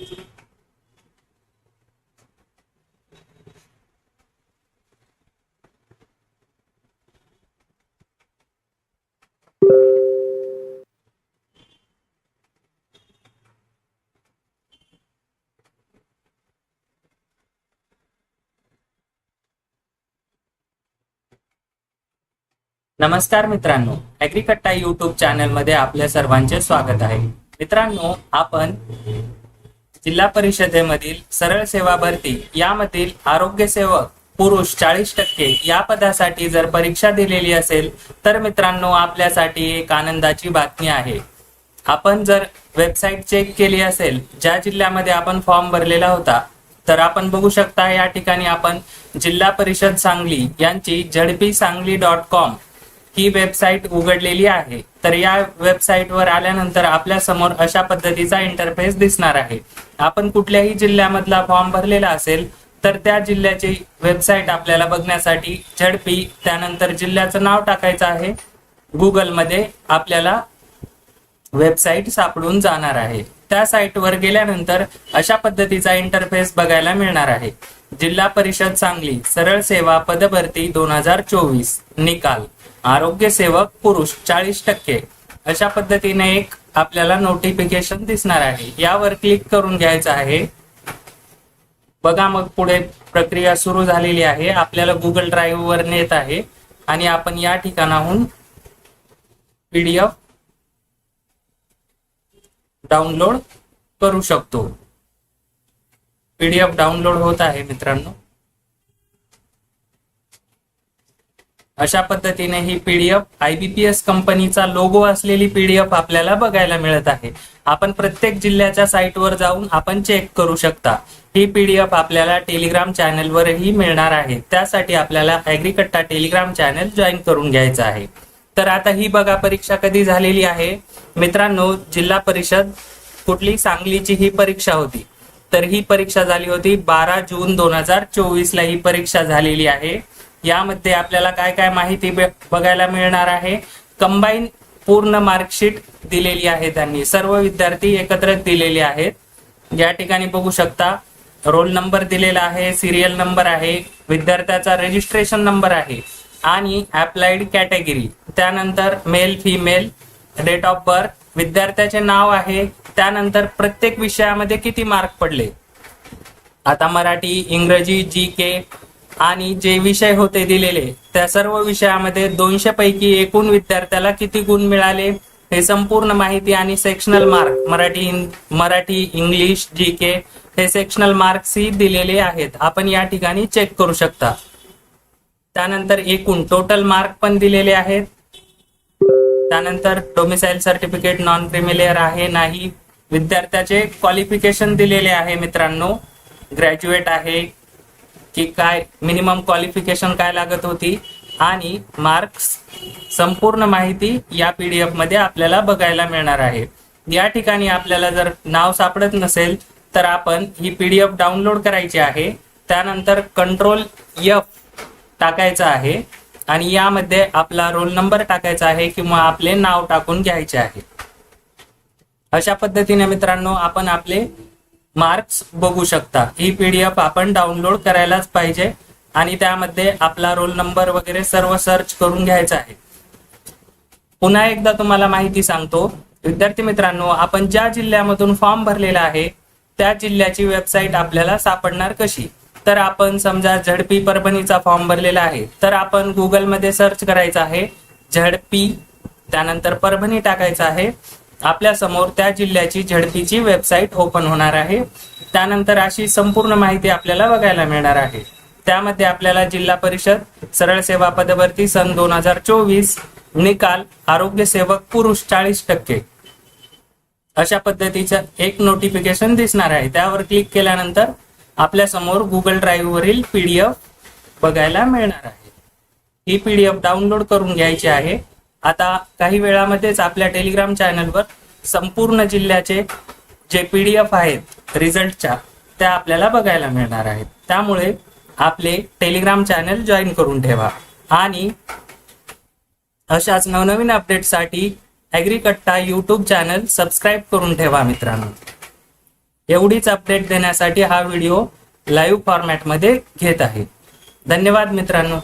नमस्कार मित्रांनो ॲग्रिकट्टा युट्यूब चॅनलमध्ये आपल्या सर्वांचे स्वागत आहे. मित्रांनो आपण जिल्हा परिषदेमधील सरळ सेवा भरती यामधील आरोग्य सेवक पुरुष चाळीस टक्के या पदासाठी जर परीक्षा दिलेली असेल तर मित्रांनो आपल्यासाठी एक आनंदाची बातमी आहे. आपण जर वेबसाईट चेक केली असेल ज्या जिल्ह्यामध्ये आपण फॉर्म भरलेला होता तर आपण बघू शकता या ठिकाणी आपण जिल्हा परिषद सांगली यांची झडपी सांगली डॉट कॉम ही वेबसाईट उघडलेली आहे. तर या वेबसाईटवर आल्यानंतर आपल्यासमोर अशा पद्धतीचा इंटरफेस दिसणार आहे. आपण कुठल्याही जिल्ह्यामधला फॉर्म भरलेला असेल तर त्या जिल्ह्याची वेबसाईट आपल्याला बघण्यासाठी झडपी त्यानंतर जिल्ह्याचं नाव टाकायचं आहे. गुगलमध्ये आपल्याला वेबसाईट सापडून जाणार आहे. त्या साईटवर गेल्यानंतर अशा पद्धतीचा इंटरफेस बघायला मिळणार आहे. जिल्हा परिषद सांगली सरळ सेवा पदभरती दोन हजार चोवीस निकाल. आरोग्य सेवक पुरुष चाळीस टक्के. अशा पद्धतीने एक आपल्याला नोटिफिकेशन दिसणार आहे. यावर क्लिक करून घ्यायचं आहे. बघा मग पुढे प्रक्रिया सुरू झालेली आहे. आपल्याला गुगल ड्राईव्ह वर नेत आहे. आणि आपण या ठिकाणाहून पीडीएफ डाउनलोड करू शकतो. पीडीएफ डाउनलोड होत आहे मित्रांनो. अशा पद्धतीने ही पीडीएफ आयबीपीएस कंपनीचा लोगो असलेली पीडीएफ आपल्याला बघायला मिळत आहे. आपण प्रत्येक जिल्ह्याच्या साईटवर जाऊन आपण चेक करू शकता. ही पीडीएफ आपल्याला टेलिग्राम चॅनलवरही मिळणार आहे. त्यासाठी आपल्याला ॲग्रिकट्टा टेलिग्राम चॅनल जॉईन करून घ्यायचं आहे. तर आता ही बघा परीक्षा कधी झालेली आहे. मित्रांनो जिल्हा परिषद कुठली सांगलीची ही परीक्षा होती. तर ही परीक्षा झाली होती बारा जून दोन हजार चोवीस ला ही परीक्षा झालेली आहे. यामध्ये आपल्याला काय काय माहिती बघायला मिळणार आहे? कंबाईन पूर्ण मार्कशीट दिलेली आहे त्यांनी. सर्व विद्यार्थी एकत्र दिलेले आहेत. या ठिकाणी बघू शकता रोल नंबर दिलेला आहे सिरियल नंबर आहे विद्यार्थ्याचा रजिस्ट्रेशन नंबर आहे आणि अप्लाइड कॅटेगरी त्यानंतर male female date of birth विद्यार्थ्याचे नाव आहे. त्यानंतर प्रत्येक विषयामध्ये किती मार्क पडले? आता मराठी इंग्रजी जी के आणि जे विषय होते दिलेले त्या सर्व विषयामध्ये दोनशे पैकी एकूण विद्यार्थ्याला किती गुण मिळाले हे संपूर्ण माहिती आणि sectional mark Marathi Marathi English G K हे सेक्शनल मार्क्स ही दिलेले आहेत. आपण या ठिकाणी चेक करू शकता. त्यानंतर एकूण टोटल मार्क पण दिलेले आहेत. त्यानंतर डोमिसाईल सर्टिफिकेट नॉन क्रिमिलेअर आहे नाही. विद्यार्थ्याचे क्वालिफिकेशन दिलेले आहे मित्रांनो. ग्रॅज्युएट आहे. की काय मिनिमम क्वालिफिकेशन काय लागत होती आणि मार्क्स संपूर्ण माहिती या पीडीएफमध्ये आपल्याला बघायला मिळणार आहे. या ठिकाणी आपल्याला जर नाव सापडत नसेल तर आपण ही पीडीएफ डाउनलोड करायची आहे. त्यानंतर कंट्रोल एफ टाकायचं आहे आणि यामध्ये आपला रोल नंबर टाकायचा आहे किंवा आपले नाव टाकून घ्यायचे आहे. अशा पद्धतीने मित्रांनो आपण आपले मार्क्स बघू शकता. ही पीडीएफ आपण डाउनलोड करायलाच पाहिजे आणि त्यामध्ये आपला रोल नंबर वगैरे सर्व सर्च करून घ्यायचा आहे. पुन्हा एकदा तुम्हाला माहिती सांगतो. विद्यार्थी मित्रांनो आपण ज्या जिल्ह्यामधून फॉर्म भरलेला आहे त्या जिल्ह्याची वेबसाईट आपल्याला सापडणार कशी? तर आपण समजा झडपी परभणीचा फॉर्म भरलेला आहे तर आपण गुगलमध्ये सर्च करायचा आहे झडपी त्यानंतर परभणी टाकायचं आहे आपल्यासमोर त्या जिल्ह्याची झडपीची वेबसाईट ओपन होणार आहे. त्यानंतर अशी संपूर्ण माहिती आपल्याला बघायला मिळणार आहे. त्यामध्ये आपल्याला जिल्हा परिषद सरळ सेवा पदभरती सन दोन हजार चोवीस निकाल आरोग्य सेवक पुरुष चाळीस टक्के. अशा पद्धतीचं एक नोटिफिकेशन दिसणार आहे. त्यावर क्लिक केल्यानंतर आपल्यासमोर गुगल ड्राईव्ह वरील पीडीएफ बघायला मिळणार आहे. ही पीडीएफ डाउनलोड करून घ्यायची आहे. आता काही वेळामध्येच आपल्या टेलिग्राम चॅनलवर संपूर्ण जिल्ह्याचे जे पीडीएफ आहेत रिझल्टच्या त्या आपल्याला बघायला मिळणार आहेत. त्यामुळे आपले टेलिग्राम चॅनल जॉईन करून ठेवा. आणि अशाच नवनवीन अपडेटसाठी ॲग्रिकट्टा यूट्यूब चॅनल सबस्क्राईब करून ठेवा मित्रांनो. एवढीच अपडेट देण्यासाठी हा व्हिडिओ लाईव्ह फॉर्मॅटमध्ये घेत आहे. धन्यवाद मित्रांनो.